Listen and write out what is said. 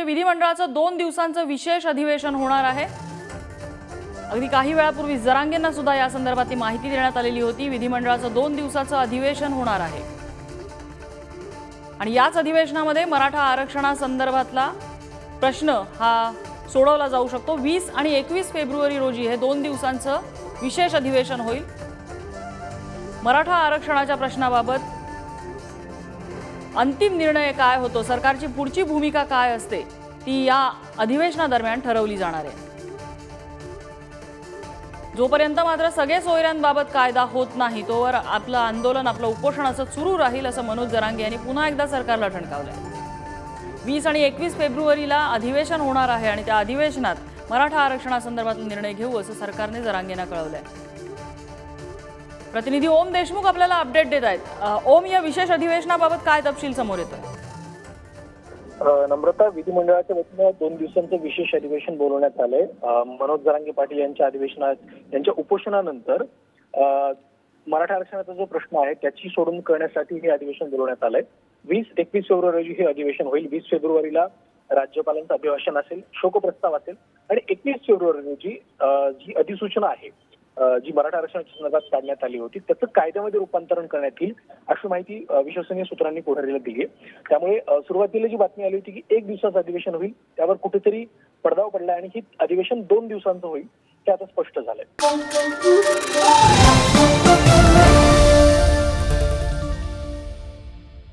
म्हणजे विधिमंडळाचं दोन दिवसांचं विशेष अधिवेशन होणार आहे. अगदी काही वेळापूर्वी जरांगेंना सुद्धा या संदर्भातली माहिती देण्यात आलेली होती. विधिमंडळाचं दोन दिवसाचं अधिवेशन होणार आहे. आणि याच अधिवेशनामध्ये मराठा आरक्षणासंदर्भातला प्रश्न हा सोडवला जाऊ शकतो. वीस आणि एकवीस फेब्रुवारी रोजी हे दोन दिवसांचं विशेष अधिवेशन होईल. मराठा आरक्षणाच्या प्रश्नाबाबत अंतिम निर्णय काय होतो? सरकारची पुढची भूमिका काय असते? ती या अधिवेशनादरम्यान ठरवली जाणार आहे. जोपर्यंत मात्र सगळे सोयऱ्यांबाबत कायदा होत नाही तोवर आपलं आंदोलन आपलं उपोषण असं सुरू राहील असं मनोज जरांगे यांनी पुन्हा एकदा सरकारला ठणकावलंय. वीस आणि एकवीस फेब्रुवारीला अधिवेशन होणार आहे आणि त्या अधिवेशनात मराठा आरक्षणासंदर्भातला निर्णय घेऊ असं सरकारने जरांगेंना कळवलंय. प्रतिनिधी ओम देशमुख आपल्याला अपडेट देत आहेत. ओम या विशेष अधिवेशनाबाबत काय तपशील समोर येतोय? नम्रता विधिमंडळाच्या वतीनं दोन दिवसांचं विशेष अधिवेशन बोलवण्यात आलंय. मनोज जरांगे पाटील यांच्या अधिवेशनात यांच्या उपोषणानंतर मराठा आरक्षणाचा जो प्रश्न आहे त्याची सोडून करण्यासाठी हे अधिवेशन बोलवण्यात आलंय. वीस एकवीस फेब्रुवारी रोजी हे अधिवेशन होईल. वीस फेब्रुवारीला राज्यपालांचं अभिभाषण असेल शोकप्रस्ताव असेल. आणि एकवीस फेब्रुवारी रोजी जी अधिसूचना आहे जी मराठा आरक्षणाची संदर्भात काढण्यात आली होती त्याचं कायद्यामध्ये रूपांतरण करण्यात येईल अशी माहिती विश्वसनीय सूत्रांनी पुढारीला दिली त्यामुळे सुरुवातीला जी बातमी आली होती की एक दिवसाचं अधिवेशन होईल त्यावर कुठेतरी पडदाव पडला आणि ही अधिवेशन दोन दिवसांचं होईल ते आता स्पष्ट झालंय.